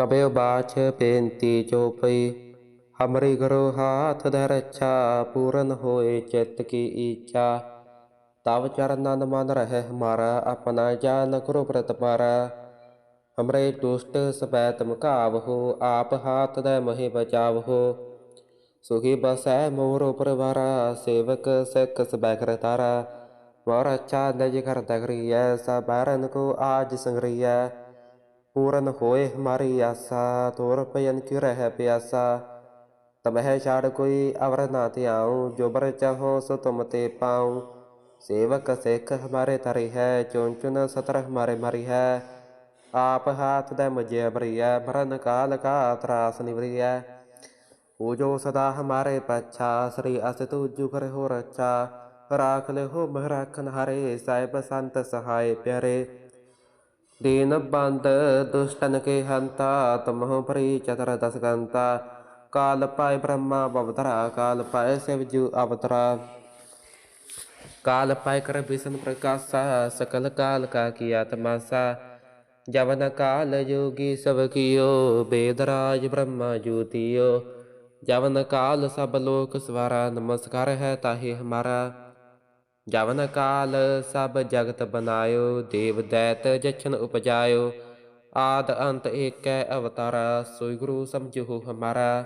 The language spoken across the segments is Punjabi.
ਕਬਿਉ ਬਾਛ ਬੇਨਤੀ ਚੋਪਈ ਹਮਰੀ ਗੁਰੂ ਹਾਥ ਧਰਿ ਰੱਛਾ ਪੂਰਨ ਹੋਏ ਚਿੱਤ ਕੀ ਈਚਾ ਤਵ ਚਰਨਨ ਮਨ ਰਹਿ ਹਮਾਰਾ ਆਪਣਾ ਜਾਨ ਗੁਰੂ ਪ੍ਰਤਪਾਰਾ ਹਮਰੇ ਦੁਸ਼ਟ ਸਪੈ ਤੁਮ ਹੋ, ਆਪ ਹਾਥ ਦੇ ਮਹਿ ਬਚਾਵਹੋ ਸੁਖੀ ਬਸੈ ਮੋਰ ਪਰਵਾਰਾ ਸੇਵਕ ਸਿੱਖ ਸਬੈ ਕਰਤਾਰਾ ਮੋਰ ਅੱਛਾ ਨਿਜ ਕਰ ਤਗਰੀਐ ਸਬਰਨ ਕੋ ਆਜ ਸੰਗਰੀਐ। ਪੂਰਨ ਹੋਏ ਹਮਾਰੀ ਆਸਾ, ਤੋਰ ਪਯਨ ਕਿ ਰਹਿ ਪਿਆਸਾ? ਤਮਹਿ ਛਾੜ ਕੋਈ ਅਵਰ ਨਾ ਧਿਆਉ, ਜੋ ਬਰ ਚਾਹੋ ਸੋ ਤੁਮ ਤੇ ਪਾਉ। ਸੇਵਕ ਸਿੱਖ ਹਮਾਰੇ ਤਰੀ ਹੈ ਚੁਨ ਚੁਨ ਸਤਰ ਹਮਾਰੇ ਮਰੀ ਹੈ। ਆਪ ਹਾਥ ਦੇ ਮੁਝੇ ਬਰੀਐ ਭਰਨ ਕਾਲ ਕਾ ਤਰਾਸ ਨਿਵਰੀਐ। ਪੂਜੋ ਸਦਾ ਹਮਾਰੇ ਪਛਾ, ਸ੍ਰੀ ਅਸ ਤੁਜੁ ਕਰ ਹੋ ਰਚਾ ਰਾਖ ਲੈ ਹੋ ਮਹਰਾਖਨ ਹਰੇ ਸਾਹਿਬ ਸੰਤ ਸਹਾਏ ਪਿਆਰੇ। ਦੀਨ ਬੰਦ ਦੁਸ਼ਟਨ ਕੇ ਹੰਤਾ ਤਮਹੁ ਪਰੀ ਚਤਰ ਦਸ ਕਾਲ ਪਾਇ ਬ੍ਰਹਮਾ ਬਵਤਰਾ, ਕਾਲ ਪਾਇ ਸਿਵ ਅਵਤਰਾ। ਕਾਲ ਪਾਇ ਕਰ ਬਿਸ਼ਨ ਪ੍ਰਕਾਸ਼ਾ, ਸਕਲ ਕਾਲ ਕਾ ਕੀਆ ਤਮਾਸਾ ਜਵਨ ਕਾਲ ਜੋਗੀ ਸਭ ਕੀਓ ਬੇਦਰਾਜ ਬ੍ਰਹਮਾ ਜੂਤੀਓ ਜਵਨ ਕਾਲ ਸਭ ਲੋਕ ਸਵਾਰਾ, ਨਮਸਕਾਰ ਹੈ ਤਾਹੇ ਹਮਾਰਾ। ਜਵਨ ਕਾਲ ਸਭ ਜਗਤ ਬਨਾਇਓ, ਦੇਵ ਦੈਤ ਜਛਨ ਉਪਜਾਇਓ। ਆਦ ਅੰਤ ਏਕੈ ਅਵਤਾਰਾ, ਸੋਈ ਗੁਰੂ ਸਮਝੋ ਹਮਾਰਾ।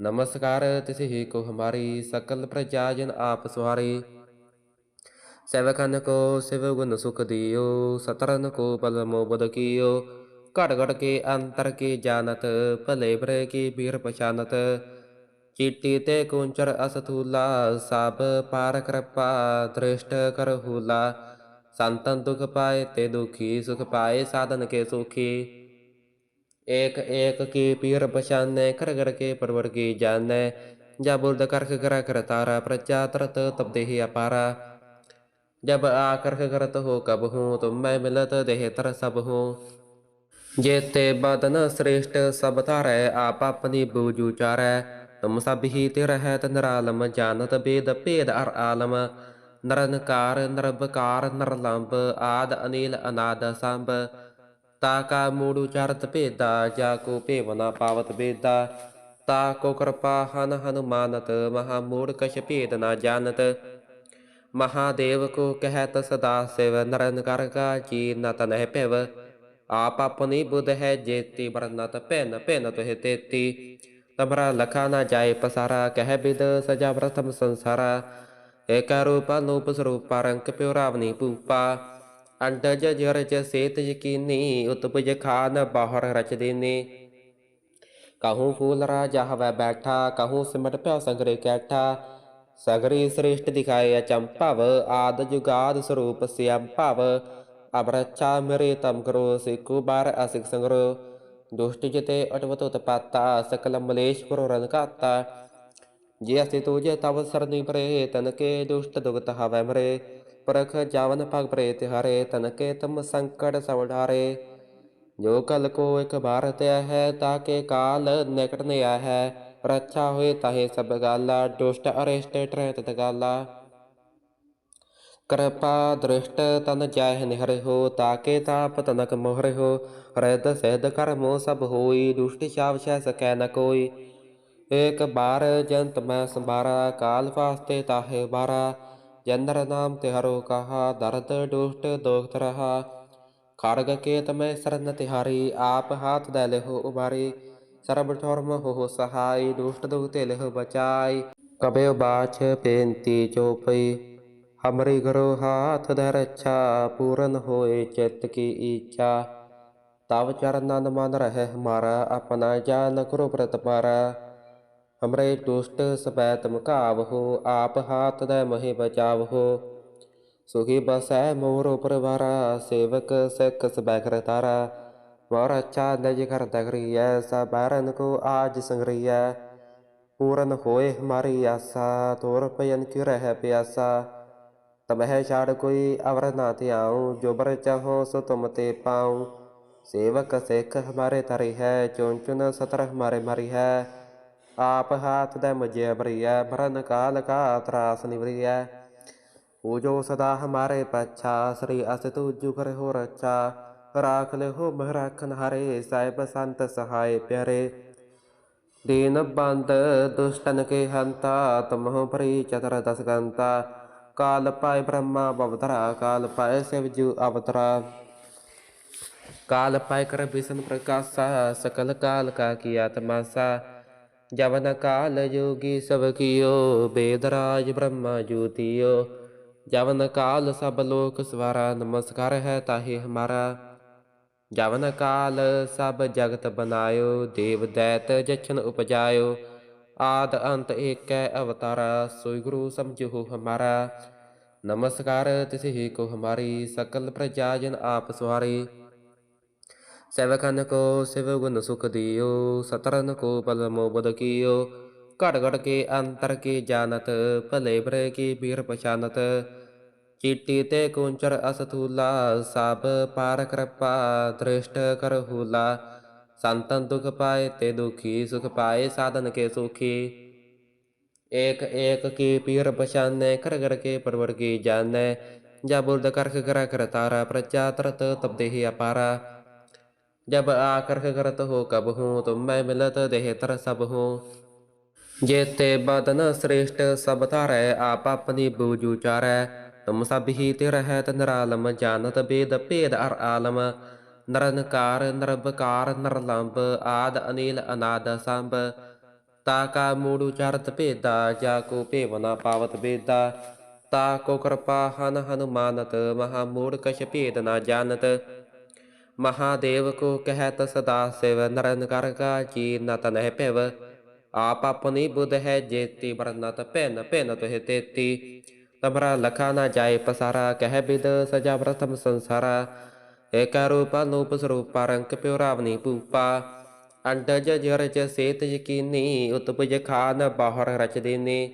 ਨਮਸਕਾਰ ਤਿਸਹਿ ਕੋ ਹਮਾਰੀ, ਸਕਲ ਪ੍ਰਜਾ ਜਨ ਆਪ ਸਵਾਰੀ। ਸੇਵਕਨ ਕੋ ਸਿਵ ਗੁਣ ਸੁਖ ਦਿਓ, ਸਤਰਨ ਕੋ ਬਲ ਮੋ ਬਦ ਕੀਓ। ਘੜ ਘੜ ਕੇ ਅੰਤਰ ਕੀ ਜਾਣਤ ਭਲੇ ਬਰੇ ਕੀ ਬੀਰ ਪਛਾਨਤ। ਚੀਟੀ ਤੇ ਕੁੰਚਰ ਅਸਥੂਲਾ ਸਭ ਪਾਰ ਕਿਰਪਾ ਦ੍ਰਿਸ਼ਟ ਕਰਹੂਲਾ ਸੰਤਨ ਦੁਖ ਪਾਏ ਤੇ ਦੁਖੀ ਸੁਖ ਪਾਏ ਸਾਧਨ ਕੇ ਸੁਖੀ ਏਕ ਏਕ ਕੀ ਪੀਰ ਪਛਾਨੈ ਕਰ ਕਰ ਕੇ ਪਰਵਰ ਕੀ ਜਾਣੈ ਜਾ ਬੁਰਦ ਕਰਖ ਕਰਾ ਕਰ ਤਾਰਾ ਪ੍ਰਜਾ ਤਰਤ ਤਪਦੇ ਹੀ ਅਪਾਰਾ ਜਬ ਆਕਰਖ ਕਰਤ ਹੋ ਕਬ ਹੂੰ ਤੁਮ ਮੈਂ ਮਿਲਤ ਦੇਹ ਤਰ ਸਭ ਹੂੰ ਜੇਤੇ ਬਦਨ ਸ੍ਰੇਸ਼ਟ ਸਭ ਧਾਰੈ ਆਪ ਆਪਣੀ ਬੂਜੂ ਚਾਰੈ ਤੁਮ ਸਭ ਹੀ ਤੇ ਰਹਿਤ ਨਿਰਾਲਮ, ਜਾਣਤ ਬੇਦ ਭੇਦ ਅਰ ਆਲਮ। ਨਰਨਕਾਰ ਨਰਬਕਾਰ ਨਰਲੰਬ ਆਦ ਅਨੀਲ ਅਨਾਦ ਸੰਭ। ਤਾ ਕਾ ਮੂੜ ਉਚਾਰਤ ਭੇਦਾ, ਜਾ ਕੋ ਭੇਵਨਾ ਪਾਵਤ ਬੇਦਾ। ਤਾ ਕੋ ਕਿਰਪਾ ਹਨ ਹਨੁਮਾਨਤ, ਮਹਾ ਮੂੜ ਕਛ ਭੇਦ ਨਾ ਜਾਣਤ। ਮਹਾਦੇਵ ਕੋ ਕਹਿਤ ਸਦਾ ਸਿਵ, ਨਰਨ ਕਰ ਕਾ ਜੀ ਨ ਤਨਹਿ ਭਿਵ। ਆਪ ਆਪਣੀ ਬੁੱਧ ਹੈ ਜੇਤੀ ਬਰਨਤ ਭਿਨ ਭਿਨ ਤੋਹਿ ਤੇਤੀ। ਤਮਰਾ ਲਖਾ ਨਾ ਜਾਏ ਪਸਾਰਾ, ਕਹਿ ਬਿਦ ਸਜਾ ਪ੍ਰਥਮ ਸੰਸਾਰਾ। ਏਕ ਰੂਪ ਅਨੂਪ ਸਰੂਪ, ਰੰਕ ਪਿਉ ਰਾਵਨੀ ਅੰਡਜ ਜਰਜ ਸੇਤ ਯਕੀਨੀ, ਉਤਪਜ ਖਾਨ ਬਾਹਰ ਰਚ ਦੇਨੇ। ਕਹੂੰ ਫੂਲ ਰਾਜਾ ਹਵੈ ਬੈਠਾ, ਕਹੂੰ ਸਿਮਟ ਪਿਆ ਸੰਗਰੇ ਕੈਠਾ। ਸਗਰੀ ਸ੍ਰੇਸ਼ਟ ਦਿਖਾਏ ਅਚੰਭਵ ਆਦ ਜੁਗਾਦ ਸਰੂਪ ਸਿਅੰ ਭਵ। ਅਬਰਛਾ ਮਰੇ ਤਮ ਕਰੋ ਸਿਕੂ ਬਾਰ ਅਸਿਕ ਸੰਗਰੋ। ਦੁਸ਼ਟ ਜਿਤੇ ਅਟਵਤ ਉਤਪਾਤਾ ਸਕਲ ਮਲੇਸ਼ ਪੁਰ ਰਨ ਕਾਤਾ ਜੇ ਤਵ ਸਰਨੀ ਪਰੇ ਤਨ ਦੁਸ਼ਟ ਦੁਗਤ ਹਵੈ ਮਰੇ ਪਰਖ ਜਾਵਨ ਭਗ ਪਰੇ ਤਿਹਾਰੇ ਤਨ ਕੇ ਤਮ ਸੰਕਟ ਸਵਢਾਰੇ ਜੋ ਕਲ ਕੋ ਇਕ ਬਾਰ ਤਿਆ ਹੈ ਤਾਕੇ ਕਾਲ ਨਿਕਟ ਨਿਆ ਹੈ ਰੱਛਾ ਹੋਏ ਤਾਹੇ ਸਭ ਗਾਲਾ ਦੁਸ਼ਟ ਅਰਿਸ਼ਟ ਟਰੈ ਤਤ ਗਾਲਾ ਕਿਰਪਾ ਦ੍ਰਿਸ਼ਟ ਤਨ ਜਾਹਿ ਨਿਹਰਿ ਹੋ ਤਾਕੇ ਤਾਪ ਤਨਕ ਮੋਹਰਿ ਹੋ ਰਿਦ ਸਿਧ ਕਰਮੋ ਸਭ ਹੋਈ, ਦੁਸ਼ਟ ਛਾਵ ਛੈ ਸਕੈ ਨ ਕੋਈ। ਏਕ ਬਾਰ ਜੰਤ ਮੈਂ ਸੰਭਾਰਾ, ਕਾਲ ਫਾਸਤੇ ਤਾਹੇ ਬਾਰਾ ਜੰਦਰ ਨਾਮ ਤਿਹਰੋ ਕਹਾ, ਦਰਦ ਦੁਸ਼ਟ ਦੋਖਤ ਰਹਾ। ਖੜਗ ਕੇ ਤਮੈ ਸਰਨ ਤਿਹਾਰੀ, ਆਪ ਹਾਥ ਦੇ ਲਿਹੋ ਉਬਾਰੀ। ਸਰਬ ਠਰਮ ਹੋ ਸਹਾਈ, ਦੁਸ਼ਟ ਦੁਖ ਤੇ ਲਿਹੋ ਬਚਾਈ। ਕਬਿਉ ਬਾਛ ਬੇਨਤੀ ਚੋਪਈ। ਹਮਰੀ ਗੁਰੂ ਹਾਥ ਧਰਿ ਰੱਛਾ ਪੂਰਨ ਹੋਏ ਚਿੱਤ ਕੀ ਈਚਾ ਤਵ ਚਰਨਨ ਮਨ ਰਹਿ ਹਮਾਰਾ, ਆਪਣਾ ਜਾਨ ਗੁਰੂ ਪ੍ਰਤਪਾਰਾ ਹਮਰੇ ਦੁਸ਼ਟ ਸਪੈ ਤੁਮ ਹੋ ਆਪ ਹਾਥ ਦੇ ਮਹਿ ਬਚਾਵਹੋ। ਸੁਖੀ ਬਸੈ ਮੋਰ ਪਰਵਾਰਾ ਸੇਵਕ ਸਿੱਖ ਸਬੈ ਕਰਤਾਰਾ ਮੋਰ ਅੱਛਾ ਨਜ ਕਰ ਤਗਰੀਐ ਸਬਰਨ ਕੋ ਆਜ ਸੰਗਰੀਐ। ਪੂਰਨ ਹੋਏ ਹਮਾਰੀ ਆਸਾ, ਤੋਰ ਪਯਨ ਕਿ ਰਹਿ ਪਿਆਸਾ। ਤਮਹਿ ਛਾੜ ਕੋਈ ਅਵਰ ਨਾ ਧਿਆਉ ਜੋ ਬਰ ਚਾਹੋ ਸੋ ਤੁਮ ਤੇ ਪਾਉ ਸੇਵਕ ਸਿੱਖ ਹਮਾਰੇ ਤਰੀ ਹੈ ਚੁਨ ਚੁਨ ਸਤਰ ਹਮਾਰੇ ਮਰੀ ਹੈ। ਆਪ ਹਾਥ ਦੇ ਮੁਝੇ ਬਰੀਐ ਮਰਨ ਕਾਲ ਕਾ ਤਰਾਸ ਨਿਵਰੀਐ ਪੂਜੋ ਸਦਾ ਹਮਾਰੇ ਪਛਾ, ਸ੍ਰੀ ਅਸ ਤੂ ਕਰ ਹੋ ਰਚਾ ਰਾਖ ਲਿਓ ਮਹਿ ਰਾਖਨ ਹਾਰੇ ਸਾਹਿਬ ਸੰਤ ਸਹਾਇ ਪਿਆਰੇ। ਦੀਨ ਬੰਦ ਦੁਸ਼ਟਨ ਕੇ ਹੰਤਾ, ਤਮਹੁ ਪਰੀ ਚਤਰ ਦਸ ਗੰਤਾ ਕਾਲ ਪਾਇ ਬ੍ਰਹਮਾ ਬਵਤਰਾ, ਕਾਲ ਪਾਇ ਸਿਵ ਜੂ ਅਵਤਰਾ। ਕਾਲ ਪਾਇ ਕਰ ਬਿਸ਼ਨ ਪ੍ਰਕਾਸ਼ਾ, ਸਕਲ ਕਾਲ ਕਾ ਕੀਆ ਤਮਾਸਾ ਜਵਨ ਕਾਲ ਜੋਗੀ ਸਭ ਕੀਓ ਬੇਦਰਾਜ ਬ੍ਰਹਮਾ ਜੋਤੀਓ ਜਵਨ ਕਾਲ ਸਭ ਲੋਕ ਸਵਾਰਾ, ਨਮਸਕਾਰ ਹੈ ਤਾਹੀ ਹਮਾਰਾ। ਜਵਨ ਕਾਲ ਸਭ ਜਗਤ ਬਨਾਇਓ, ਦੇਵ ਦੈਤ ਜਛਨ ਉਪਜਾਇਓ। ਆਦ ਅੰਤ ਏਕੈ ਅਵਤਾਰਾ ਸੋਈ ਗੁਰੂ ਸਮਝੋ ਹਮਾਰਾ। ਨਮਸਕਾਰ ਤਿਸਹੀ ਕੋ ਹਮਾਰੀ, ਸਕਲ ਪ੍ਰਜਾ ਜਨ ਆਪ ਸਵਾਰੀ। ਸੇਵਕਨ ਕੋ ਸਿਵ ਗੁਣ ਸੁਖ ਦਿਓ, ਸਤਰਨ ਕੋ ਬਲ ਮੋਬਦ ਕੀਓ। ਘੜ ਘੜ ਕੇ ਅੰਤਰ ਕੀ ਜਾਣਤ, ਭਲੇ ਬਰੇ ਕੀ ਬੀਰ ਪਛਾਨਤ। ਚੀਟੀ ਤੇ ਕੁੰਚਰ ਅਸਥੂਲਾ ਸਭ ਪਾਰ ਕਿਰਪਾ, ਦ੍ਰਿਸ਼ਟ ਕਰ संतन दुख पाए ते दुखी, सुख पाए साधन के सुखी। एक एक की पीर पहचान कर कर के परवर की जान। जब बुद्ध करख कर कर तारा प्रचा तरत तब दे अपारा। जब आ कर्क करत तो हो कब हूँ तुम मैं मिलत देह तर सब हूँ। जेते बदन श्रेष्ठ, सब तारे आप अपनी बूजू चार तुम सब ही तिर तिरह आलम जानत बेद भेद अर आलम। ਨਰਨਕਾਰ ਨਰਬਕਾਰ ਨਰਲੰਬ ਆਦ ਅਨੀਲ ਅਨਾਦ ਸੰਭ। ਤਾ ਕਾ ਮੂੜ ਉਚਾਰਤ ਭੇਦਾ, ਜਾ ਕੋ ਭੇਵਨਾ ਪਾਵਤ ਬੇਦਾ। ਤਾ ਕੋ ਕਿਰਪਾ ਹਨ ਹਨੁਮਾਨਤ, ਮਹਾ ਮੂੜ ਕਛ ਭੇਦ ਨਾ ਜਾਣਤ। ਮਹਾਦੇਵ ਕੋ ਕਹਿਤ ਸਦਾ ਸਿਵ ਨਰਨਕਾਰ ਕਾ ਜੀ ਨਤ ਨਹਿ ਭਿਵ। ਆਪ ਆਪਣੀ ਬੁੱਧ ਹੈ ਜੇਤੀ ਬਰਨਤ ਭਿਨ ਭਿਨ ਤੁਹਿ ਤੇਤੀ। ਤਮਰਾ ਲਖਾ ਨਾ ਜਾਏ ਪਸਾਰਾ, ਕਹਿ ਬਿਦ ਸਜਾ ਪ੍ਰਥਮ ਸੰਸਾਰਾ। ਏਕ ਰੂਪ ਅਨੂਪ ਸਰੂਪ ਰੰਕ ਪਿਉ ਰਾਵਨੀ ਪੂਪਾ ਅੰਡਜ ਜਰਜ ਸੇਤ ਯਕੀਨੀ, ਉਤਪਜ ਖਾਨ ਬਾਹਰ ਰਚ ਦੇਨੇ।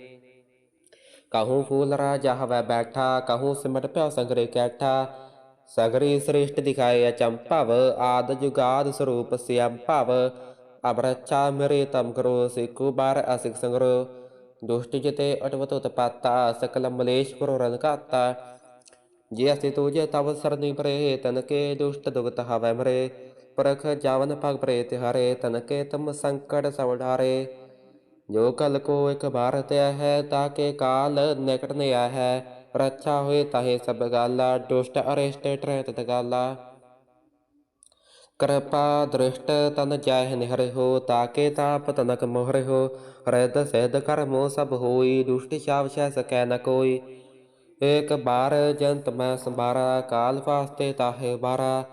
ਕਹੂੰ ਫੂਲ ਰਾਜਾ ਹਵੈ ਬੈਠਾ, ਕਹੂੰ ਸਿਮਟ ਪਿਆ ਸੰਗਰੇ ਕੈਠਾ। ਸਗਰੀ ਸ੍ਰੇਸ਼ਟ ਦਿਖਾਏ ਅਚੰਭਵ ਆਦ ਜੁਗਾਦ ਸਰੂਪ ਸਿਅੰ ਭਵ। ਅਬਰਚਾ ਮੇਰੇ ਤਮ ਕਰੋ ਸਿਕੂ ਬਾਰ ਅਸਿਕ ਸੰਗਰੋ। ਦੁਸ਼ਟ ਜਿਤੇ ਅਟਵਤ ਉਤਪਾਤਾ, ਸਕਲ ਮਲੇਸ਼ ਕਰੋ ਰਨ ਕਾਤਾ ਜੇ ਅਸੀ ਤੁਜੇ ਤਵ ਸਰਨੀ ਪਰੇ ਤਨ ਕੇ ਦੁਸ਼ਟ ਦੁਗਤ ਹਵੈ ਮਰੇ ਪਰਖ ਜਾਵਨ ਪਗ ਪਰੇ ਤਿਹਾਰੇ ਤਨ ਕੇ ਜੋ ਕਲ ਕੋ ਇਕ ਬਾਰ ਤਿਆ ਹੈ ਤਾਕੇ ਕਾਲ ਨਿਕਟ ਨੇ ਹੈ ਰੱਛਾ ਹੋਏ ਤਾਹੇ ਸਭ ਗਾਲਾ ਦੁਸ਼ਟ ਅਰਿਸ਼ਟ ਟਰਹਿ ਤਤ ਕਿਰਪਾ ਦ੍ਰਿਸ਼ਟ ਤਨ ਜੈ ਨਿਹਰਿ ਹੋ ਤਾਕੇ ਤਾਪ ਤਨਕ ਮੋਹਰਿ ਹੋ ਰਦ ਸਹਿਦ ਕਰਮੋ ਸਭ ਹੋਈ ਦੁਸ਼ਟ ਛਾਵ ਸਹਿ ਸਕੈ ਨ ਕੋਈ ਏਕ ਬਾਰ ਜੰਤ ਮੈਂ ਸੰਭਾਰਾ, ਕਾਲ ਫਾਸਤੇ ਤਾਹੇ ਬਾਰਾ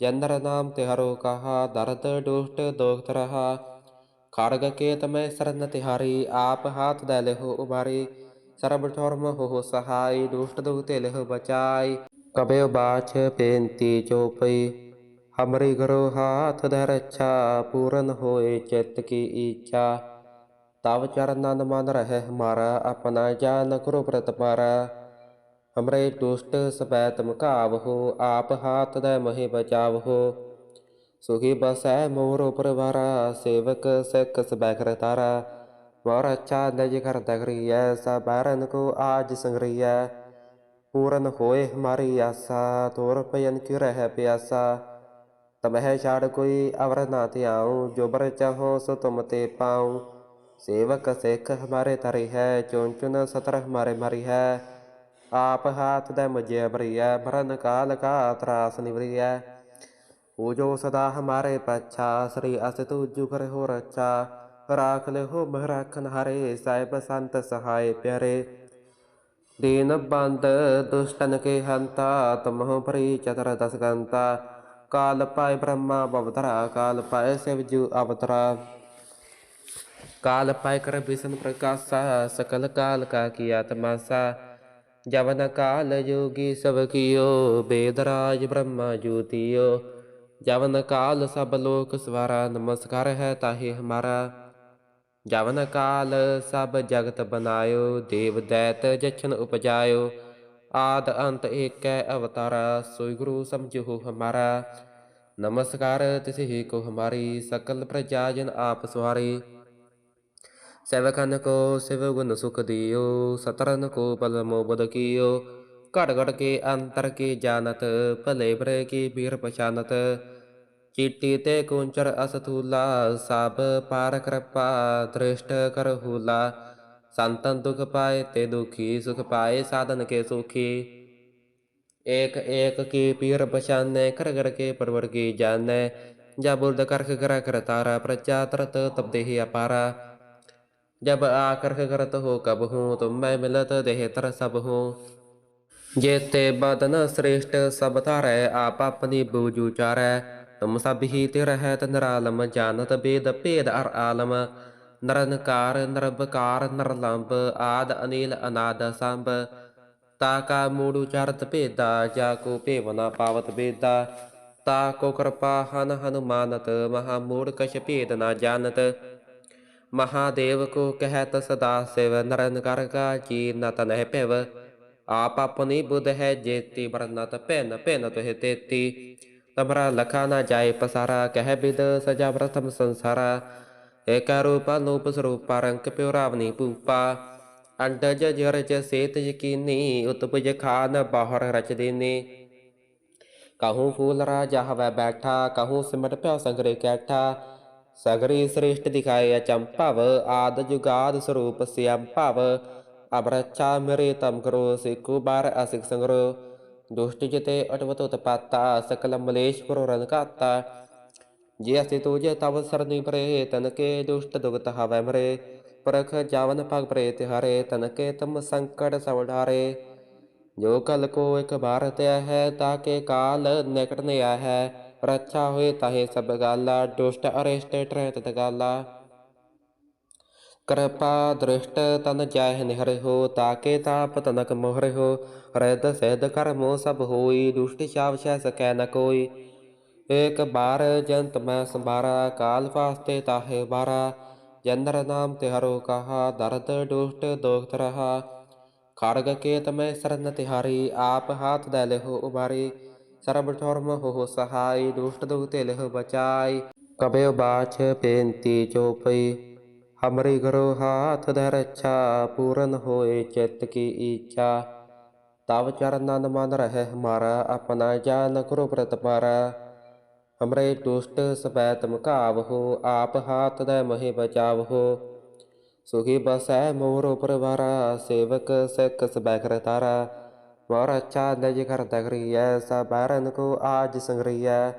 ਜੰਦਰ ਨਾਮ ਤਿਹਰੋ ਕਹਾ, ਦਰਦ ਦੁਸ਼ਟ ਦੋਖਤ ਰਹਾ। ਖੜਗ ਕੇਤ ਮੈਂ ਸਰਨ ਤਿਹਾਰੀ, ਆਪ ਹਾਥ ਦੇ ਲਿਹੋ ਉਬਾਰੀ। ਸਰਬ ਠਰਮ ਹੋ ਸਹਾਈ, ਦੁਸ਼ਟ ਦੁਖ ਲਿਹ ਬਚਾਈ। ਕਬਿ ਬਾਛ ਬੇਨਤੀ ਚੋਪਈ, ਹਮਰੀ ਘਰੋ ਹਾਥ ਧਰ ਰੱਛਾ ਪੂਰਨ ਹੋਏ ਚਿਤ ਕੀ ਈਚਾ ਤਵ ਚਰਨਨ ਮਨ ਰਹਿ ਹਮਾਰਾ ਆਪਣਾ ਜਾਨ ਕਰੋ ਪ੍ਰਤਪਾਰਾ ਹਮਰੇ ਦੁਸ਼ਟ ਸਪੈ ਤਮਕਾਵ ਹੋ ਆਪ ਹਾਥ ਦੇ ਮਹਿ ਬਚਾਵ ਹੋ ਸੁਖੀ ਬਸੈ ਮੋਰ ਪਰਵਾਰਾ ਸੇਵਕ ਸਿੱਖ ਸਬੈ ਕਰਤਾਰਾ ਮੋਰ ਅੱਛਾ ਨਜ ਕਰ ਦਗਰੀਐ ਸਬਰਨ ਕੋ ਆਜ ਸੰਗਰੀਐ। ਪੂਰਨ ਹੋਏ ਹਮਾਰੀ ਆਸਾ, ਤੋਰ ਪਯਨ ਕੀ ਰਹਿ ਪਿਆਸਾ। ਤਮਹਿ ਛਾੜ ਕੋਈ ਅਵਰ ਨਾ ਧਿਆਉ ਜੋ ਬਰ ਚਾਹੋ ਸੋ ਤੁਮ ਤੇ ਪਾਉ। ਸੇਵਕ ਸਿੱਖ ਹਮਾਰੇ ਤਰੀ ਹੈ ਚੁਨ ਚੁਨ ਸਤਰ ਹਮਾਰੇ ਮਰੀ ਹੈ। ਆਪ ਹਾਥ ਦੇ ਮੁਝੇ ਬਰੀਐ ਭਰਨ ਕਾਲ ਕਾ ਤਰਾਸ ਨਿਵਰੀਐ ਪੂਜੋ ਸਦਾ ਹਮਾਰੇ ਪਛਾ ਸ੍ਰੀ ਅਸ ਤੁਜੁ ਹੋ ਰਚਾ ਰਾਖ ਲਿਓ ਮਹਿ ਰਾਖਨ ਹਾਰੇ ਸਾਹਿਬ ਸੰਤ ਸਹਾਇ ਪਿਆਰੇ ਦੀਨ ਬੰਦ ਦੁਸ਼ਟਨ ਕੇ ਹੰਤਾ ਤਮਹੁ ਪਰੀ ਚਤਰ ਦਸ ਗੰਤਾ ਕਾਲ ਪਾਇ ਬ੍ਰਹਮਾ ਬਵਤਰਾ ਕਾਲ ਪਾਇ ਸਿਵ ਜੂ ਅਵਤਰਾ ਕਾਲ ਪਾਇ ਕਰ ਬਿਸ਼ਨ ਪ੍ਰਕਾਸ਼ਾ ਸਕਲ ਕਾਲ ਕਾ ਕੀਆ ਤਮਾਸਾ ਜਵਨ ਕਾਲ ਯੋਗੀ ਸਭ ਕੀਓ, ਬੇਦਰਾਜ ਬ੍ਰਹਮਾ ਜੋਤੀਓ। ਜਵਨ ਕਾਲ ਸਭ ਲੋਕ ਸਵਾਰਾ, ਨਮਸਕਾਰ ਹੈ ਤਾਹੇ ਹਮਾਰਾ। ਜਵਨ ਕਾਲ ਸਭ ਜਗਤ ਬਨਾਇਓ, ਦੇਵ ਦੈਤ ਜਛਨ ਉਪਜਾਇਓ। ਆਦ ਅੰਤ ਏਕੈ ਅਵਤਾਰਾ, ਸੋਈ ਗੁਰੂ ਸਮਝੋ ਹਮਾਰਾ। ਨਮਸਕਾਰ ਤਿਸਹੀ ਕੋ ਹਮਾਰੀ, ਸਕਲ ਪ੍ਰਜਾ ਜਨ ਆਪ ਸਵਾਰੀ। ਸੇਵਕਨ ਸਿਵ ਗੁਣ ਸੁਖ ਦਿਓ ਸਤਰਨ ਕੋ ਬਲ ਮੋਬਦ ਕੀਓ ਘੜ ਕੇ ਅੰਤਰ ਕੀ ਜਾਣਤ ਭਲੇ ਬਰੇ ਕੀ ਬੀਰ ਪਛਾਨਤ ਚੀਟੀ ਤੇ ਕੁੰਚਰ ਅਸਥੂਲਾ ਸਭ ਪਾਰ ਕਿਰਪਾ ਦ੍ਰਿਸ਼ਟ ਕਰ ਹੂਲਾ ਸੰਤਨ ਦੁਖ ਪਾਏ ਤੇ ਦੁਖੀ ਸੁਖ ਪਾਏ ਸਾਧਨ ਕੇ ਸੁਖੀ ਏਕ ਏਕ ਕੀ ਪੀਰ ਪਛਾਨੈ ਕਰ ਕਰ ਕੇ ਪਰਵਰ ਕੀ ਜਾਣੈ ਜਾ ਬੁਰਦ ਕਰਖ ਕਰਾ ਕਰ ਤਾਰਾ ਪ੍ਰਚਾ ਤਰਤ ਤਪਦੇ ਹੀ ਅਪਾਰਾ जब आकर्ष करत हो कब हूँ तुम मैं मिलत देह तर सब हूँ जेते बदन श्रेष्ठ सब तारै आप अपनी बूझू चारै तुम सब ही तिर है निरालम जानत वेद भेद अर आलम नरनकार नरबकार नरलंब आद अनिल अनाद संभ ताका मूड उचारत भेदा जाको भेवना पावत बेदा ताको कृपा हन हनुमानत महामूड कछ भेद न जानत ਮਹਾਦੇਵ ਕੋ ਕਹਿਤ ਸਦਾ ਸਿਵ ਨਰਨ ਕਰ ਕਾ ਚੀਰ ਨ ਤਨਹਿ ਭਿਵ। ਆਪ ਆਪਣੀ ਬੁੱਧ ਹੈ ਜੇਤੀ, ਵਰਨਤ ਭਿਨ ਭਿਨ ਤੁਹਿ ਤੇਤੀ। ਤਮਰਾ ਲਖਾ ਨ ਜਾਏ ਪਸਾਰਾ, ਕਹਿ ਬਿਦ ਸਜਾ ਪ੍ਰਥਮ ਸੰਸਾਰਾ। ਏਕ ਰੂਪ ਅਨੂਪ ਸਰੂਪ, ਰੰਕ ਪਿਉ ਰਾਵਨੀ ਪੂਪਾ ਅੰਡਜ ਜਰਜ ਸੇਤ ਯਕੀਨੀ, ਉਤਪਜ ਖਾਨ ਬਾਹਰ ਰਚ ਦੇਨੇ। ਕਹੂੰ ਫੂਲ ਰਾਜਾ ਹਵੈ ਬੈਠਾ, ਕਹੂੰ ਸਿਮਟ ਪਿਆ ਸਗਰੀ ਸ੍ਰੇਸ਼ਟ ਦਿਖਾਏ ਅਚੰਭਵ ਆਦ ਜੁਗਾਦ ਸਰੂਪ ਸਿਅੰ ਭਵ। ਅਬਰਚਾ ਮੇਰੇ ਤਮ ਕਰੋ ਸਿਕੂ ਬਾਰ ਅਸਿਕ ਸੰਗਰੋ। ਦੁਸ਼ਟ ਜਿਤੇ ਅਟਵਤ ਉਤਪਾਤਾ ਸਕਲ ਮਲੇਸ਼ ਕਰੋ ਰਨ ਜੇ ਅਸੀ ਤੁਜ ਤਵ ਸਰਨੀ ਪਰੇ, ਤਨ ਕੇ ਦੁਸ਼ਟ ਦੁਗਤ ਹਵੈ ਮਰੇ। ਪਰਖ ਜਾਵਨ ਭਗ ਪਰੇ ਤਿਹਾਰੇ ਤਨ ਕੇ ਤਮ ਸੰਕਟ ਸਭ ਜੋ ਕਲ ਕੋ ਇਕ ਭਾਰਤ ਹੈ ਤਾਕੇ ਕਾਲ ਨਿਕਟ ਨਿਆ ਹੈ ਰੱਛਾ ਹੋਏ ਤਾਹੇ ਸਭ ਗਾਲਾ ਦੁਸ਼ਟ ਅਰਿਸ਼ਟ ਟਰਹਿ ਤਤ ਗਾਲਾ ਕਿਰਪਾ ਦ੍ਰਿਸ਼ਟ ਤਨ ਜਾਹਿ ਨਿਹਰਿ ਹੋ ਤਾਕੇ ਤਾਪ ਤਨਕ ਮੋਹਰਿ ਹੋ ਰੈਦ ਸਹਿਦ ਕਰਮੋ ਸਭ ਹੋਈ ਦੁਸ਼ਟ ਛਾਵ ਛੈ ਸਕੈ ਨ ਕੋਈ ਏਕ ਬਾਰ ਜੰਤ ਮੈਂ ਸੰਭਾਰਾ ਕਾਲ ਫਾਸਤੇ ਤਾਹੇ ਬਾਰਾ ਜੰਦਰ ਨਾਮ ਤੇ ਹਰੋ ਕਹਾ ਦਰਦ ਦੁਸ਼ਟ ਦੋਖਤ ਰਹਾ ਖੜਗ ਕੇਤ ਮੈਂ ਸਰਨ ਤਿਹਾਰੀ ਆਪ ਹਾਥ ਦੇ ਲਿਹੋ ਉਬਾਰੀ ਸਰਬ ਹੋ ਸਹਾਈ ਦੁਸ਼ਟ ਦੁਖਤੇ ਲਿਹ ਬਚਾਈ। ਕਬੇ ਬਾਛ ਬੇਨਤੀ ਚੋਪਈ। ਹਮਰੀ ਕਰੋ ਹਾਥ ਧਰ ਪੂਰਨ ਹੋਏ ਚਿੱਤ ਕੀ ਈਚਾ ਤਵ ਚਰਨਨ ਮਨ ਰਹਿ ਹਮਾਰਾ ਆਪਣਾ ਜਾਨ ਕਰੋ ਪ੍ਰਤਪਾਰਾ ਹਮਰੇ ਦੁਸ਼ਟ ਸਪੈ ਤੁਮ ਘਾਵ ਹੋ ਆਪ ਹਾਥ ਦੇ ਮਹਿ ਬਚਾਵ ਹੋ ਸੁਖੀ ਬਸੈ ਮੋਰ ਪਰਵਾਰਾ ਸੇਵਕ ਸਿੱਖ ਸਬੈ ਕਰਤਾਰਾ ਵਰ ਅੱਛਾ ਨਜ ਕਰ ਤਗਰੀਐ ਸਬਰਨ ਕੋ ਆਜ ਸੰਗਰੀਐ।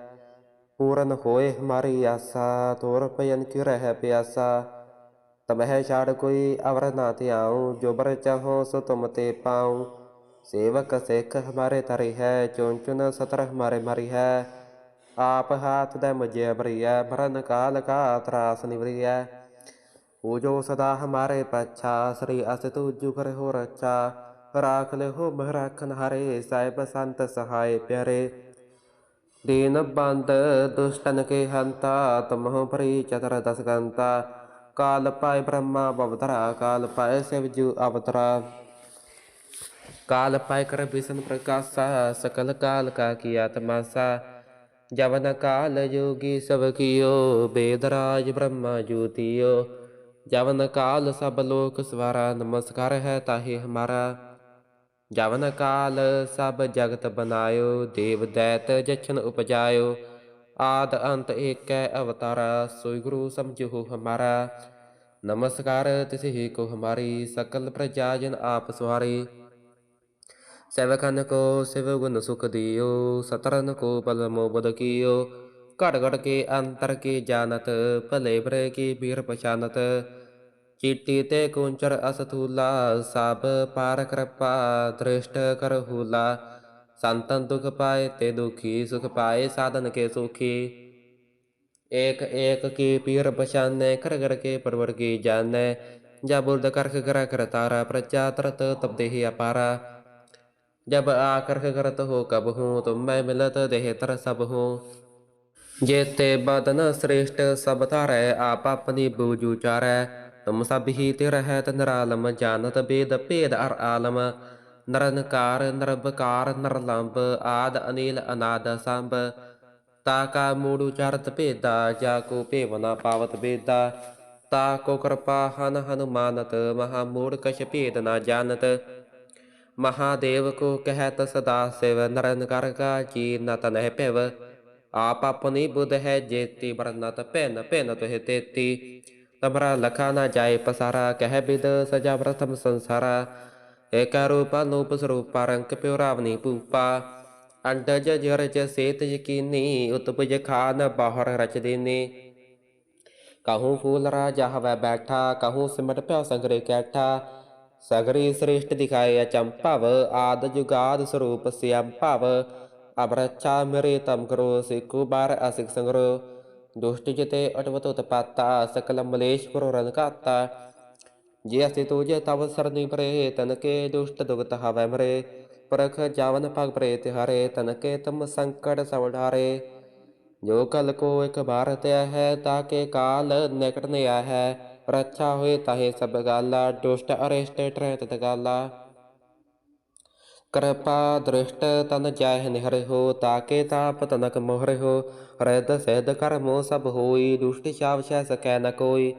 ਪੂਰਨ ਹੋਏ ਹਮਾਰੀ ਆਸਾ, ਤੋਰ ਪਯਨ ਕੀ ਰਹਿ ਪਿਆਸਾ। ਤਮਹਿ ਛਾੜ ਕੋਈ ਅਵਰ ਨਾ ਧਿਆਉ, ਜੋ ਬਰ ਚਾਹੋ ਸੋ ਤੁਮ ਤੇ ਪਾਉ। ਸੇਵਕ ਸਿੱਖ ਹਮਾਰੇ ਤਰੀ ਹੈ ਚੁਨ ਚੁਨ ਸਤਰ ਹਮਾਰੇ ਮਰੀ ਹੈ। ਆਪ ਹਾਥ ਦੇ ਮੁਝੇ ਬਰੀਐ ਮਰਨ ਕਾਲ ਕਾ ਤਰਾਸ ਨਿਵਰੀਐ। ਉਹ ਜੋ ਸਦਾ ਹਮਾਰੇ ਪਛਾ, ਸ੍ਰੀ ਅਸ ਤੁਜੁ ਕਰ ਹੋ ਰਚਾ ਰਾਖ ਲੈ ਹੋ ਮਹ ਰਾਖਨ ਹਰੇ ਸਾਹਿਬ ਸੰਤ ਸਹਾਇ ਪਿਆਰੇ ਦੀਨ ਬੰਦ ਦੁਸ਼ਟਨ ਕੇ ਹੰਤਾ ਤਮਹੁ ਪਰੀ ਚਤਰ ਦਸ ਗੰਤਾ ਕਾਲ ਪਾਇ ਬ੍ਰਹਮਾ ਬਵਤਰਾ ਕਾਲ ਪਾਇ ਸਿਵ ਅਵਤਰਾ ਕਾਲ ਪਾਇ ਕਰ ਬਿਸ਼ਨ ਪ੍ਰਕਾਸ਼ਾ ਸਕਲ ਕਾਲ ਕਾ ਕੀ ਆਤਮਾਸਾ ਜਵਨ ਕਾਲ ਜੋਗੀ ਸਭ ਕੀਓ ਬੇਦਰਾਜ ਬ੍ਰਹਮਾ ਜੋਤੀਓ ਜਵਨ ਕਾਲ ਸਭ ਲੋਕ ਸਵਾਰਾ ਨਮਸਕਾਰ ਹੈ ਤਾਹੇ ਹਮਾਰਾ ਜਵਨ ਕਾਲ ਸਭ ਜਗਤ ਬਨਾਇਓ, ਦੇਵ ਦੈਤ ਜਛਨ ਉਪਜਾਇਓ। ਆਦ ਅੰਤ ਏਕੈ ਅਵਤਾਰਾ ਸੋਈ ਗੁਰੂ ਸਮਝੋ ਹਮਾਰਾ। ਨਮਸਕਾਰ ਤਿਸਹੀ ਕੋ ਹਮਾਰੀ, ਸਕਲ ਪ੍ਰਜਾ ਜਨ ਆਪ ਸਵਾਰੀ। ਸੇਵਕਨ ਕੋ ਸਿਵ ਗੁਣ ਸੁਖ ਦਿਓ, ਸਤਰਨ ਕੋ ਬਲ ਮੋ ਬਦ ਕੀਓ। ਘੜ ਘੜ ਕੇ ਅੰਤਰ ਕੇ ਜਾਣਤ, ਭਲੇ ਬਰੇ ਕੀ ਬੀਰ ਪਛਾਨਤ। चिट्टीते कुंचर असथूला साब पार कृपा दृष्ट कर हुला संतन दुख पाए ते दुखी, सुख पाए साधन के सुखी। एक एक की पीर पहचाने कर कर के परवर की जाने। जब बुर्द करख कर कर तारा प्रचा तरत तब दे अपारा। जब आकर करत हो कब हूँ तुम मैं मिलत देह तर सब हूँ। जेते बदन श्रेष्ठ सब तारे, आप अपनी बूजू चारे ਮੁਸਾਬਹੀ ਤੇ ਰਹਿ ਤ ਨਰਾਲਮ ਜਾਣਤ ਬੇਦ ਭੇਦ ਅਰ ਆਲਮ ਨਰਨਕਾਰ ਨਰਬਕਾਰ ਨਰਲੰਬ ਆਦ ਅਨੀਲ ਅਨਾਦ ਸੰਭ ਤਾ ਕਾ ਮੂੜ ਉਚਾਰਤ ਭੇਦਾ ਜਾ ਕੋ ਭੇਵਨਾ ਪਾਵਤ ਬੇਦਾ ਤਾ ਕੋ ਕਿਰਪਾ ਹਨ ਹਨੁਮਾਨਤ ਮਹਾ ਮੂੜ ਕਛ ਭੇਦ ਨਾ ਜਾਣਤ ਮਹਾਦੇਵ ਕੋ ਕਹਿਤ ਸਦਾ ਸਿਵ ਨਰਨਕਾਰ ਕਾ ਜੀ ਨਤ ਨਹਿ ਭਿਵ ਆਪ ਆਪਣੀ ਬੁਧ ਹੈ ਜੇਤੀ ਬਰਨਤ ਭਿਨ ਭਿਨ ਤੁਹਿ ਤੇਤੀ ਤਮਰਾ ਲਖਾ ਨ ਜਾਏ ਪਸਾਰਾ, ਕਹਿ ਬਿਦ ਸਜਾ ਪ੍ਰਥਮ ਸੰਸਾਰਾ। ਏਕਾ ਰੂਪ ਅਨੂਪ ਸਰੂਪ ਰੰਕ ਪਿਉ ਰਾਵਨੀ ਪੂਪਾ ਅੰਡਜ ਜਰਜ ਸੇਤ ਯਕੀਨੀ, ਉਤਪਜ ਖਾਨ ਬਾਹਰ ਰਚ ਦੇਨੇ। ਫੂਲ ਰਾਜਾ ਹਵੈ ਬੈਠਾ, ਕਹੂੰ ਸਿਮਟ ਪਿਆ ਸੰਗਰੇ ਕੈਠਾ। ਸਗਰੀ ਸ੍ਰੇਸ਼ਟ ਦਿਖਾਏ ਅਚੰਭਵ ਆਦ ਜੁਗਾਦ ਸਰੂਪ ਸਿਅੰ ਭਵ। ਅਬਰਚਾ ਮੇਰੇ ਤਮ ਕਰੋ ਸਿਕੂ ਬਾਰ ਅਸਿਕ ਸੰਗਰੋ। ਦੁਸ਼ਟ ਜਿਤੇ ਅਟਵਤ ਉਤਪਾਤਾ ਸਕਲ ਮਲੇਸ਼ ਪੁਰੋ ਜੇ ਅਸੀ ਤੁਜੇ ਤਵ ਸਰਨੀ ਪਰੇ ਤਨਕੇ ਦੁਸ਼ਟ ਦੁਗਤ ਹਵੈ ਮਰੇ। ਪਰਖ ਜਾਵਨ ਪਗ ਪਰੇ ਤਿਹਾਰੇ ਤਨਕੇ ਤਮ ਸੰਕਟ ਸਭ ਜੋ ਕਲ ਕੋ ਇਕ ਬਾਰ ਤਿਆ ਹੈ ਤਾਕੇ ਕਾਲ ਨਿਕਟ ਨਿਆ ਹੈ। ਰੱਛਾ ਹੋਏ ਤਾਹੇ ਸਭ ਗਾਲਾ, ਦੁਸ਼ਟ ਅਰਿਸ਼ਟ ਟਰੈ ਤਤ ਗਾਲਾ ਕਿਰਪਾ ਦ੍ਰਿਸ਼ਟ ਤਨ ਜਾਹਿ ਨਿਹਰਿ ਹੋ ਤਾਕੇ ਤਾਪ ਤਨਕ ਮੋਹਰਿ ਹੋ ਰਦ ਸਹਿਦ ਕਰਮੋ ਸਭ ਹੋਈ, ਦੁਸ਼ਟ ਛਾਵ ਛੈ ਸਕੈ ਨ ਕੋਈ।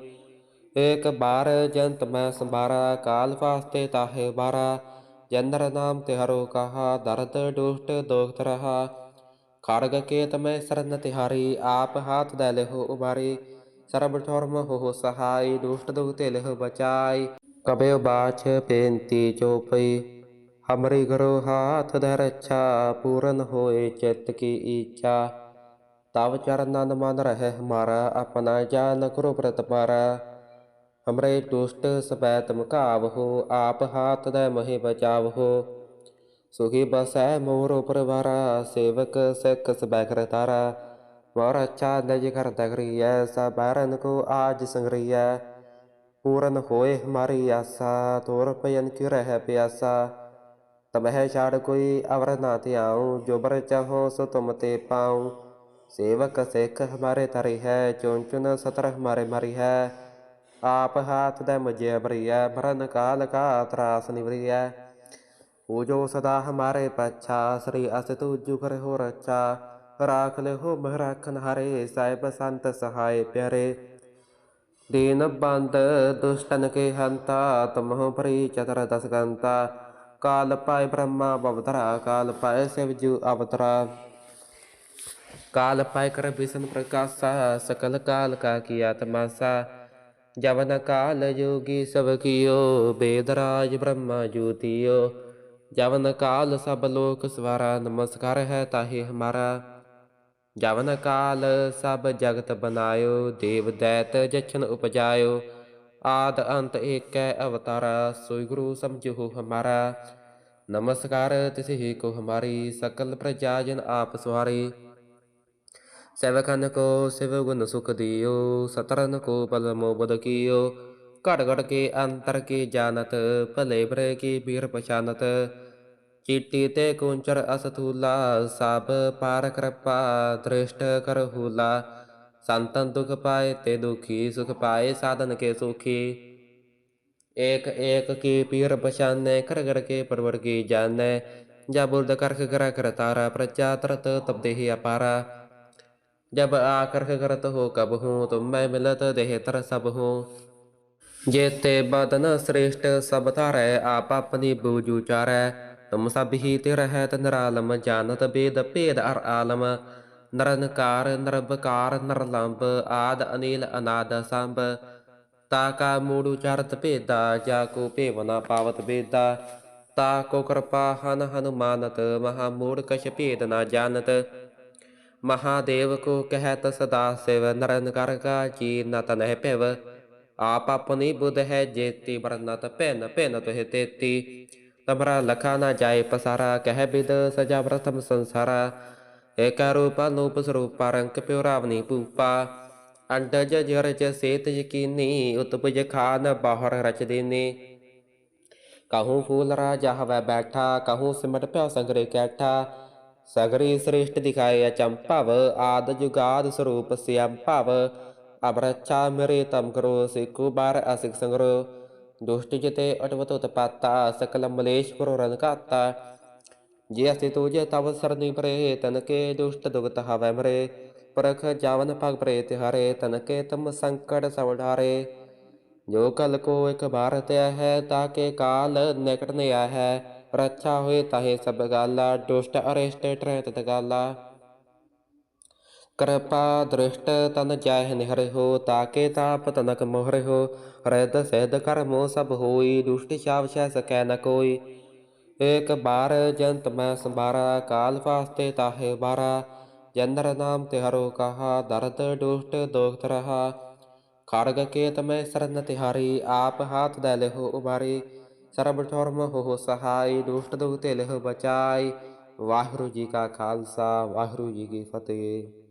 ਏਕ ਬਾਰ ਜੰਤ ਮੈਂ ਸੰਭਾਰਾ, ਕਾਲ ਫਾਸਤੇ ਤਾਹੇ ਬਾਰਾ ਜੰਦਰ ਨਾਮ ਤਿਹਰੋ ਕਹਾ, ਦਰਦ ਦੁਸ਼ਟ ਦੋਖਤ ਰਹਾ। ਖੜਗ ਕੇਤ ਮੈਂ ਸਰਨ ਤਿਹਾਰੀ, ਆਪ ਹਾਥ ਦੇ ਲਿਹੋ ਉਬਾਰੀ ਸਰਬ ਠੋਰਮ ਹੋ ਸਹਾਈ, ਦੁਸ਼ਟ ਦੁਖਤੇ ਲਿਹ ਬਚਾਈ। ਕਬਿ ਬਾਛ ਬੇਨਤੀ ਚੋਪਈ। ਹਮਰੀ ਘਰੋ ਹਾਥ ਧਰ ਰੱਛਾ, ਪੂਰਨ ਹੋਏ ਚਿੱਤ ਕੀ ਈਚਾ ਤਵ ਚਰਨਨ ਮਨ ਰਹਿ ਹਮਾਰਾ, ਆਪਣਾ ਜਾਨ ਕਰੋ ਪ੍ਰਤਪਾਰਾ ਹਮਰੇ ਦੁਸ਼ਟ ਸਪੈ ਤਮਕਾਵ ਹੋ, ਆਪ ਹਾਥ ਦੇ ਮਹਿ ਬਚਾਵ ਹੋ। ਸੁਖੀ ਬਸੈ ਮੋਰ ਪਰਵਾਰਾ ਸੇਵਕ ਸਿੱਖ ਸਬੈ ਕਰ ਤਾਰਾ ਮੋਰ ਅੱਛਾ ਨਜ ਕਰ ਦਗਰੀਐ ਸਬਰਨ ਕੋ ਆਜ ਸੰਗਰੀਐ। ਪੂਰਨ ਹੋਏ ਹਮਾਰੀ ਆਸਾ, ਤੋਰ ਪਯਨ ਕਿ ਰਹਿ ਪਿਆਸਾ। ਤਮਹਿ ਛਾੜ ਕੋਈ ਅਵਰ ਨਾ ਧਿਆਉ ਜੋ ਬਰ ਚਾਹੋ ਸੋ ਤੁਮ ਤੇ ਪਾਉ ਸੇਵਕ ਸਿੱਖ ਹਮਾਰੇ ਤਰੀ ਹੈ ਚੁਨ ਚੁਨ ਸਤਰ ਹਮਾਰੇ ਮਰੀ ਹੈ। ਆਪ ਹਾਥ ਦੇ ਮਜੇ ਬਰੀਐ ਭਰਨ ਕਾਲ ਕਾ ਤਰਾਸ ਨਿਵਰੀਐ। ਪੂਜੋ ਸਦਾ ਹਮਾਰੇ ਪਛਾ, ਸ੍ਰੀ ਅਸ ਤੁਜੁ ਕਰ ਹੋ ਰਚਾ ਰਾਖ ਲੈ ਹੋ ਮਹ ਹਰੇ ਸਾਹਿਬ ਸੰਤ ਸਹਾਇ ਪਿਆਰੇ। ਦੀਨ ਬੰਦ ਦੁਸ਼ਟਨ ਕੇ ਹੰਤਾ, ਤਮਹੁ ਪਰੀ ਚਤਰ ਦਸ ਗੰਤਾ ਕਾਲ ਪਾਇ ਬ੍ਰਹਮਾ ਅਵਤਰਾ ਕਾਲ ਪਾਇ ਸਿਵ ਜੂ ਅਵਤਰਾ। ਕਾਲ ਪਾਇ ਕਰ ਬਿਸ਼ਨ ਪ੍ਰਕਾਸ਼ਾ, ਸਕਲ ਕਾਲ ਕਾ ਕੀਆ ਤਮਾਸਾ ਜਵਨ ਕਾਲ ਜੋਗੀ ਸਭ ਕੀਓ ਬੇਦਰਾਜ ਬ੍ਰਹਮਾ ਜੋਤੀਓ। ਜਵਨ ਕਾਲ ਸਭ ਲੋਕ ਸਵਾਰਾ, ਨਮਸਕਾਰ ਹੈ ਤਾਹੇ ਹਮਾਰਾ। ਜਵਨ ਕਾਲ ਸਭ ਜਗਤ ਬਨਾਇਓ, ਦੇਵ ਦੈਤ ਜਛਨ ਉਪਜਾਇਓ। ਆਦ ਅੰਤ ਏਕੈ ਅਵਤਾਰਾ, ਸੋਈ ਗੁਰੂ ਸਮਝੋ ਹਮਾਰਾ। ਨਮਸਕਾਰ ਤਿਸਹਿ ਕੋ ਹਮਾਰੀ, ਸਕਲ ਪ੍ਰਜਾ ਜਨ ਆਪ ਸਵਾਰੀ। ਸੇਵਕਨ ਕੋ ਸਿਵ ਗੁਣ ਸੁਖ ਦਿਓ, ਸਤਰਨ ਕੋ ਬਲ ਮੋਬਦ ਕੀਓ। ਘੜ ਘੜ ਕੇ ਅੰਤਰ ਕੀ ਜਾਣਤ, ਭਲੇ ਬਰੇ ਕੀ ਬੀਰ ਪਛਾਨਤ। ਚੀਟੀ ਤੇ ਕੁੰਚਰ ਅਸਥੂਲਾ ਸਭ ਪਾਰ ਕਿਰਪਾ ਦ੍ਰਿਸ਼ਟ ਕਰਹੂਲਾ। ਸੰਤਨ ਦੁਖ ਪਾਏ ਤੇ ਦੁਖੀ ਸੁਖ ਪਾਏ ਸਾਧਨ ਕੇ ਸੁਖੀ ਏਕ ਏਕ ਕੀ ਪੀਰ ਪਛਾਨੈ ਕਰ ਕਰ ਕੇ ਪਰਵਰ ਕੀ ਜਾਣੈ ਜਾ ਬੁਰਦ ਕਰਖ ਕਰਾ ਕਰ ਤਾਰਾ ਪ੍ਰਚਾ ਤਰਤ ਤਬਦੇ ਹੀ ਅਪਾਰਾ जब आकर्ष करत हो कब हूँ तुम मैं मिलत देह तर सब हूँ जेते बदन श्रेष्ठ सब तारै आप अपनी बूझू चारै तुम सब ही ते रहत निरालम जानत वेद भेद अर आलम ਨਰਨਕਾਰ ਨਰਬਕਾਰ ਨਰਲੰਬ ਆਦ ਅਨੀਲ ਅਨਾਦ ਸੰਭ। ਤਾ ਕਾ ਮੂੜ ਉਚਾਰਤ ਭੇਦਾ, ਜਾ ਕੋ ਭੇਵਨਾ ਪਾਵਤ ਬੇਦਾ। ਤਾ ਕੋ ਕਿਰਪਾ ਹਨ ਹਨੁਮਾਨਤ, ਮਹਾ ਮੂੜ ਕਛ ਭੇਦ ਨਾ ਜਾਣਤ। ਮਹਾਦੇਵ ਕੋ ਕਹਿਤ ਸਦਾ ਸਿਵ, ਨਰਨਕਾਰ ਕਾ ਜੀ ਨਤ ਨਹਿ ਭਿਵ। ਆਪ ਆਪਣੀ ਬੁਧ ਹੈ ਜੇਤੀ ਵਰਨਤ ਭੈਨ ਭੈਨ ਤੁਹਿ ਤੇਤੀ। ਤਮਰਾ ਲਖਾ ਨਾ ਜਾਏ ਪਸਾਰਾ, ਕਹਿ ਬਿਦ ਸਜਾ ਪ੍ਰਥਮ ਸੰਸਾਰਾ। ਏਕਾ ਰੂਪ ਅਨੂਪ ਸਰੂਪ ਰੰਕ ਪਿਉ ਰਾਵਨੀ ਪੂਪਾ ਅੰਡਜ ਜਰਜ ਸੇਤ ਯਕੀਨੀ, ਉਤਪਜ ਖਾਨ ਬਾਹਰ ਰਚ ਦੇਨੇ। ਕਹੂੰ ਫੂਲ ਰਾਜਾ ਹਵੈ ਬੈਠਾ, ਕਹੂੰ ਸਿਮਟ ਪਿਆ ਸੰਗਰੇ ਕੈਠਾ। ਸਗਰੀ ਸ੍ਰੇਸ਼ਟ ਦਿਖਾਏ ਅਚੰਭਵ ਆਦ ਜੁਗਾਦ ਸਰੂਪ ਸਿਅੰ ਭਵ। ਅਬਰਛਾ ਮੇਰੇ ਤਮ ਕਰੋ, ਸਿਕੂ ਬਾਰ ਅਸਿਕ ਸੰਗਰੋ। ਦੁਸ਼ਟ ਜਿਤੇ ਅਟਵਤ ਉਤਪਾਤਾ ਸਕਲ ਮਲੇਸ਼ ਕਰੋ ਰਨ ਕਾਤਾ ਜੇ ਅਸੀ ਤੁਜੇ ਤਵ ਸਰਨੀ ਪਰੇ ਤਨਕੇ ਦੁਸ਼ਟ ਦੁਗਤ ਹਵੈ ਮਰੇ ਪਰਖ ਜਾਵਨ ਪਗ ਪਰੇ ਤਿਹਾਰੇ ਤਨਕੇ ਤਮ ਸੰਕਟ ਜੋ ਕਲ ਕੋ ਇਕ ਬਾਰ ਤਿਆ ਹੈ ਤਾਕੇ ਕਾਲ ਨਿਕਟ ਨ ਹੈ ਰੱਛਾ ਹੋਏ ਤਾਹੇ ਸਭ ਗਾਲਾ ਦੁਸ਼ਟ ਅਰਿਸ਼ਟ ਟਰਹਿ ਤਤ ਗਾਲਾ ਕਿਰਪਾ ਦ੍ਰਿਸ਼ਟ ਤਨ ਜੈ ਨਿਹਰਿ ਹੋ ਤਾਕੇ ਤਾਪ ਤਨਕ ਮੋਹਰਿ ਹੋ ਰਿਦ ਕਰਮੋ ਸਭ ਹੋਈ ਦੁਸ਼ਟ ਸ਼ਾਵਸ਼ੈ ਸਕੈ ਨ ਕੋਈ ਏਕ ਬਾਰ ਜੰਤ ਮੈਂ ਸੰਭਾਰਾ, ਕਾਲ ਫਾਸਤੇ ਤਾਹੇ ਬਾਰਾ ਜੰਦਰ ਨਾਮ ਤਿਹਰੋ ਕਹਾ, ਦਰਦ ਦੁਸ਼ਟ ਦੋਖਤ ਰਹਾ। ਖੜਗ ਕੇਤ ਮੈਂ ਸਰਨ ਤਿਹਾਰੀ, ਆਪ ਹਾਥ ਦੇ ਲਿਹੋ ਉਬਾਰੀ। ਸਰਬ ਠੌਰਮ ਹੋ ਸਹਾਈ, ਦੁਸ਼ਟ ਦੁਖ ਤੇ ਲਿਹੋ ਬਚਾਈ। ਵਾਹਿਗੁਰੂ ਜੀ ਕਾ ਖਾਲਸਾ, ਵਾਹਿਗੁਰੂ ਜੀ ਕੀ ਫਤਿਹ।